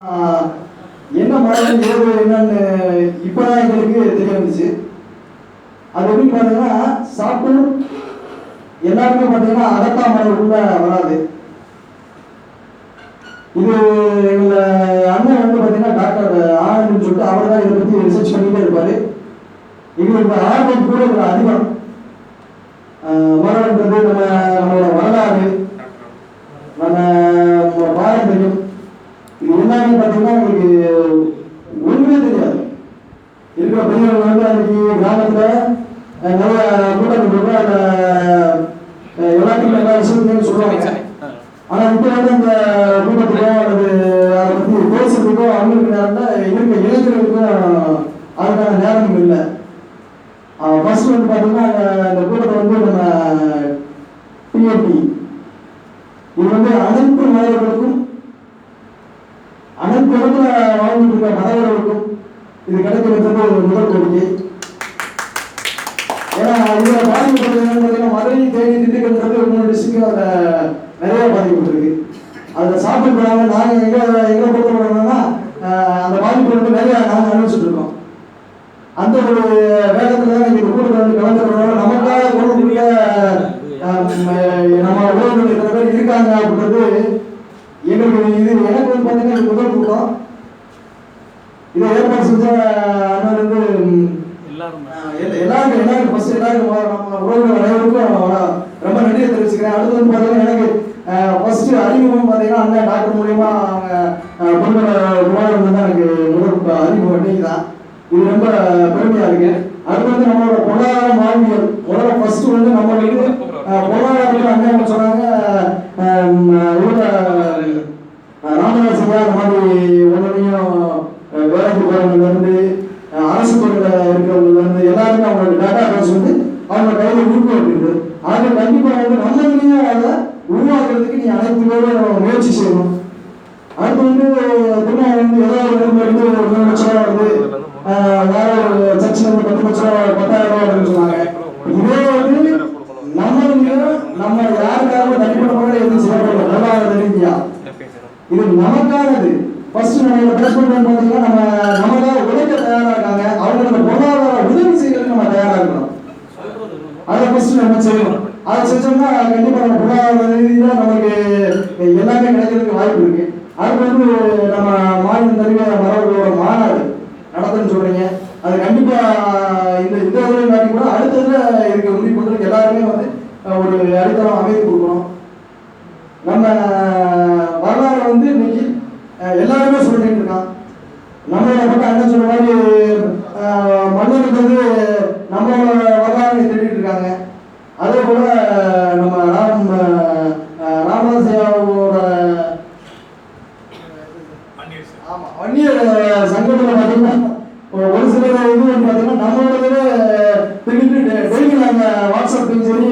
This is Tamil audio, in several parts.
என்ன மரம் ஏது என்னன்னு இப்பதான் எங்களுக்கு தெரிய வந்துச்சு அது எப்படி பார்த்தீங்கன்னா சாப்பிட்டு எல்லாருமே பார்த்தீங்கன்னா அகத்தா மரம் உள்ள வராது. இது எங்கள அண்ணன் வந்து பார்த்தீங்கன்னா டாக்டர் ஆனந்த்னு சொல்லிட்டு அவர் தான் இதை பற்றி ரிசர்ச் பண்ணிட்டே இருப்பாரு. எங்களுக்கு ஆர்வம் கூட அதிகம். ஆஹ் மரம்ன்றது நம்ம கூட்டம் போட்டு அந்த அஹ், எல்லா விஷயத்தையும் சொல்லுவாங்க. ஆனா இப்போ வந்து அந்த கூட்டத்துக்கோ அல்லது அதை பத்தி பேசுறதுக்கோ அவங்களுக்கு நேரம்னா இருக்க இளைஞர்களுக்கும் அதுக்கான நேரம் இல்லை. ஃபர்ஸ்ட் வந்து பார்த்தீங்கன்னா அந்த- கூட்டத்தை வந்து நம்ம டிஎன்பி இது வந்து அனைத்து மாணவர்களுக்கும் அனைத்து இடத்துல வாழ்ந்துட்டு இருக்க இது கிடைக்கிறது ஒரு முதல் கோரிக்கை இதுல பாதிக்கப்பட்டது என்னன்னு பார்த்தீங்கன்னா மதுரை தேனி திண்டுக்கல்ன்றது மூணு டிஸ்ட்ரிக்ட் அதில் நிறைய பாதிக்கப்பட்டிருக்கு அதில் சாப்பிட்டு நாங்கள் எங்கே எங்களை பொறுத்த என்னன்னா அந்த பாதிப்பு வந்து நிறைய நாங்கள் அனுபவிச்சுட்டு இருக்கோம் அந்த ஒரு வேகத்துல தான் இந்த கூட்டத்தில் வந்து கலந்துக்கிறோம் நமக்காக கொடுக்கக்கூடிய நம்ம உறவுகள் எத்தனை பேர் இருக்காங்க அப்படின்றது எங்களுக்கு இது எனக்கு வந்து பார்த்தீங்கன்னா முதல் கூட்டம் இதை ஏற்பாடு செஞ்ச அண்ணன் வந்து ம், எல்லாரும் ஆஹ் எல்லா- எல்லாருக்கும் எல்லாருக்கும் ஃபர்ஸ்ட் எல்லாருக்கும் நம்ம உறவுகள் அனைவருக்கும் ரொம்ப நன்றியை தெரிவிச்சுக்கிறேன். அடுத்து வந்து பார்த்தீங்கன்னா எனக்கு ஃபர்ஸ்ட் அறிமுகம் பார்த்தீங்கன்னா அண்ணன் டாக்டர் மூலியமா அவங்க குடும்ப விவாதம் வந்து எனக்கு முதல் அறிமுகம் இன்னைக்கு தான் இது ரொம்ப பெருமையா இருக்கு. அடுத்து வந்து நம்மளோட பொருளாதார வாழ்வியல் முதல்ல ஃபர்ஸ்ட் வந்து நம்மளுக்கு ஆஹ் பொருளாதாரத்தில் அண்ணன் என்ன சொன்னாங்க ஆஹ் இவங்க ராமதாஸ் அந்த மாதிரி ஒன்றையும் வேலைக்கு போறவங்கல இருந்து எல்லாருமே அவங்களோட வந்து அவங்க கையில உருவம் இருக்குது ஆக கண்டிப்பா வந்து நம்மளையும் அதை உருவாக்குறதுக்கு நீ அனைத்து பேரும் முயற்சி செய்யணும். அடுத்து வந்து திரும்ப வந்து ஏதாவது ஒரு இடத்துல இருந்து ஒரு மூணு லட்சம் ரூபா வருது வேற ஒரு சர்ச்சில் இருந்து பத்து லட்சம் ரூபா பத்தாயிரம் ரூபா வருதுன்னு சொன்னாங்க. இதே வந்து நம்ம நம்ம யாருக்காக தனிப்பட்ட முறையில் எதுவும் செய்யப்படல நல்லா தெரியுங்களா இது நமக்கானது. ஃபர்ஸ்ட் நம்ம பேஸ்மெண்ட் பார்த்தீங்கன்னா நம்ம நமக்காக உழைக்க தயாரா இருக்காங்க அவங்க நம்ம பொருளாதார உதவி செய்யறதுக்கு நம்ம தயாரா இருக்கணும் அதை ஃபஸ்ட்டு நம்ம செய்யணும். அதை செஞ்சோம்னா கண்டிப்பாக நம்ம பொருளாதார நமக்கு எல்லாமே கிடைக்கிறதுக்கு வாய்ப்பு இருக்கு. அது வந்து நம்ம மாநில தருவிய மரபுகளோட மாநாடு நடத்துன்னு சொல்றீங்க. அது கண்டிப்பா இந்த இந்த இதுல காட்டி கூட அடுத்ததுல இருக்க முடிவு பண்றதுக்கு எல்லாருமே வந்து ஒரு அடித்தளம் அமைத்து கொடுக்கணும். நம்ம வரலாறு வந்து இன்னைக்கு அஹ், எல்லாருமே சொல்லிட்டு இருக்கான் நம்மளோட பக்கம் அண்ணன் சொன்ன மாதிரி அஹ், மன்னருக்கு வந்து நம்மளோட வரலாறு தேடிட்டு இருக்காங்க அதே போல நம்ம ராம் அஹ், ராமதாஸ் ஐயாவோட ஆமா வன்னியர் சங்கத்துல பாத்தீங்கன்னா ஒரு ஒரு சில இது வந்து பாத்தீங்கன்னா நம்மளோட திருப்பி டெய்லி நாங்க வாட்ஸ்அப்லையும் சரி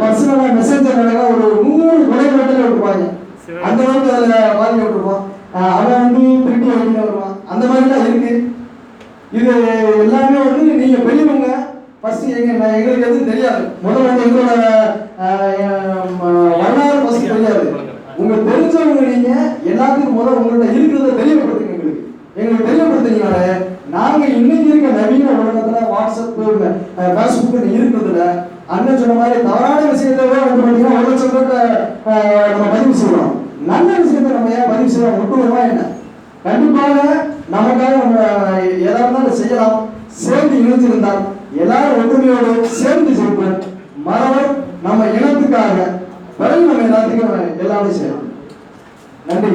பர்சனலா மெசேஜர் நடக்க ஒரு நூறு குறைபாட்டில் விட்டுருப்பாங்க அந்த அளவுக்கு அதுல பாதிக்க விட்டுருப்போம் அஹ் அவன் வந்து திருப்பி வெளியில வருவான். அந்த மாதிரிலாம் இருக்கு. இது எல்லாமே வந்து நீங்க பெரியவங்க ஃபர்ஸ்ட் எங்க நான் எங்களுக்கு எதுவும் தெரியாது. முதல்ல வந்து எங்களோட வரலாறு ஃபர்ஸ்ட் தெரியாது. உங்க தெரிஞ்சவங்க நீங்க எல்லாத்துக்கும் முதல்ல உங்கள்ட்ட இருக்கிறத தெரியப்படுத்துங்க எங்களுக்கு. எங்களுக்கு தெரியப்படுத்துனீங்கனால நாங்க இன்னைக்கு இருக்க நவீன உலகத்துல வாட்ஸ்அப் ஃபேஸ்புக் இருக்கிறதுல அண்ணன் சொன்ன மாதிரி தவறான விஷயத்தவே வந்து பாத்தீங்கன்னா ஒரு லட்சம் நம்ம பதிவு செய்யணும் நல்ல விஷயத்தை நம்ம ஏன் பதிவு செய்யறோம் ஒட்டுவமா என்ன? கண்டிப்பாக நமக்காக நம்ம எதா இருந்தாலும் செய்யலாம். சேர்ந்து இணைந்திருந்தால் எல்லாரும் ஒற்றுமையோடு சேர்ந்து செய்வோம் மறவர் நம்ம இனத்துக்காக பிறகு நம்ம எல்லாத்துக்கும் எல்லாமே செய்யலாம். நன்றி.